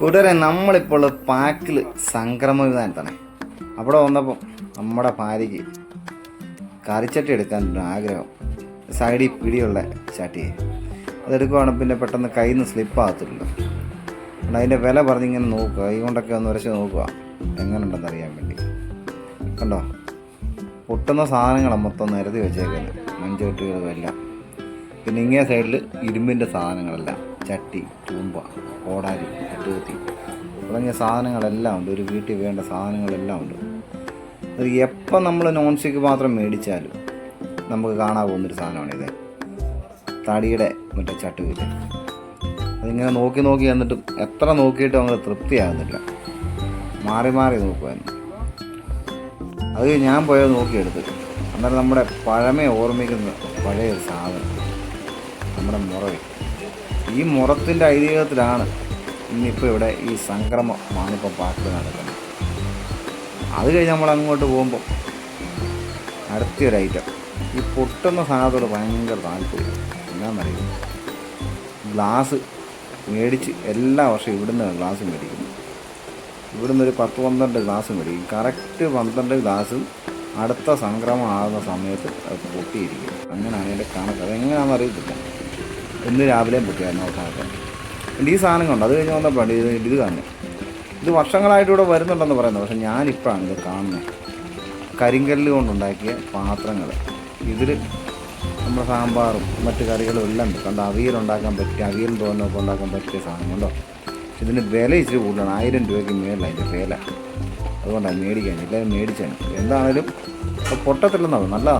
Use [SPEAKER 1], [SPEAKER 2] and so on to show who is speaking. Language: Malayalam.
[SPEAKER 1] കൂട്ടുകാരെ നമ്മളിപ്പോൾ പാക്കിൽ സംക്രമ വിധാനത്താണ് അവിടെ വന്നപ്പോൾ നമ്മുടെ ഭാര്യയ്ക്ക് കറിച്ചട്ടി എടുക്കാൻ ആഗ്രഹം. സൈഡിൽ പിടിയുള്ള ചട്ടി. അതെടുക്കുവാണ് പിന്നെ പെട്ടെന്ന് കയ്യിൽ നിന്ന് സ്ലിപ്പ് ആകത്തില്ലല്ലോ. അതുകൊണ്ട് അതിന്റെ വില പറഞ്ഞിങ്ങനെ നോക്കുക. കൈ കൊണ്ടൊക്കെ ഒന്ന് ഉരച്ച് നോക്കുക. എങ്ങനെയുണ്ടെന്ന് അറിയാൻ വേണ്ടി. കണ്ടോ? പൊട്ടുന്ന സാധനങ്ങളാണ് മൊത്തം നിരത്തി വെച്ചേക്കുന്നത്. മഞ്ചോട്ടുകളും എല്ലാം. പിന്നെ ഇങ്ങേ സൈഡിൽ ഇരുമ്പിന്റെ സാധനങ്ങളെല്ലാം. ചട്ടി ചൂമ്പ കോടാലി കട്ടുകുത്തി തുടങ്ങിയ സാധനങ്ങളെല്ലാം ഉണ്ട്. ഒരു വീട്ടിൽ വേണ്ട സാധനങ്ങളെല്ലാം ഉണ്ട്. അത് എപ്പം നമ്മൾ നോൺ സ്റ്റിക്ക് മാത്രം മേടിച്ചാലും നമുക്ക് കാണാൻ പോകുന്നൊരു സാധനമാണിത് തടിയുടെ മറ്റേ ചട്ടുകില്ല അതിങ്ങനെ നോക്കി നോക്കി എന്നിട്ടും എത്ര നോക്കിയിട്ടും അങ്ങനെ തൃപ്തിയാകുന്നില്ല. മാറി മാറി നോക്കുമായിരുന്നു അത് ഞാൻ പോയത് നോക്കിയെടുത്ത്. അന്നേരം നമ്മുടെ പഴമയെ ഓർമ്മിക്കുന്ന പഴയ സാധനം. നമ്മുടെ മുറവി. ഈ മുറത്തിന്റെ ഐതിഹ്യത്തിലാണ് ഇന്നിപ്പോൾ ഇവിടെ ഈ സംക്രമമാണ് ഇപ്പോൾ പാട്ട് നടക്കുന്നത്. അത് കഴിഞ്ഞ് നമ്മൾ അങ്ങോട്ട് പോകുമ്പോൾ അടുത്തൊരു ഐറ്റം ഈ പൊട്ടുന്ന സാധനത്തോട് ഭയങ്കര താല്പര്യം. എന്നാണെന്നറിയുമോ ഗ്ലാസ് മേടിച്ച് എല്ലാ വർഷവും ഇവിടുന്ന് ഗ്ലാസ് മേടിക്കുന്നു. ഇവിടുന്ന് ഒരു പത്ത് പന്ത്രണ്ട് ഗ്ലാസ് മേടിക്കും. കറക്റ്റ് പന്ത്രണ്ട് ഗ്ലാസും അടുത്ത സംക്രമം ആകുന്ന സമയത്ത് അത് പൊട്ടിയിരിക്കും അങ്ങനെയാണ് എന്റെ കണക്ക്. അതെങ്ങനെയാണെന്ന് അറിയത്തില്ല. ഇന്ന് രാവിലെ പൊട്ടിയായിരുന്നു അവസാനത്തെ എന്റെ ഈ സാധനം കണ്ടു അത് കഴിഞ്ഞ് വന്നപ്പോഴാണ് ഇത് ഇത് കാണുന്നത്. ഇത് വർഷങ്ങളായിട്ട് ഇവിടെ വരുന്നുണ്ടെന്ന് പറയുന്നത്. പക്ഷേ ഞാനിപ്പോഴാണ് ഇത് കാണുന്നത്. കരിങ്കല്ല് കൊണ്ടുണ്ടാക്കിയ പാത്രങ്ങൾ ഇതിൽ നമ്മുടെ സാമ്പാറും മറ്റ് കറികളും എല്ലാം കണ്ട്? അവിയലുണ്ടാക്കാൻ പറ്റിയ അവിയൽ തോന്നൊക്കെ ഉണ്ടാക്കാൻ പറ്റിയ സാധനം കണ്ടോ ഇതിന് വില ഇച്ചിരി കൂടുതലാണ്. ആയിരം രൂപയ്ക്ക് മേലാണ് അതിന്റെ വില. അതുകൊണ്ടാണ് മേടിക്കാൻ. എല്ലാവരും മേടിച്ചാണ്. എന്താണേലും പൊട്ടത്തില്ലെന്നാണ് നല്ല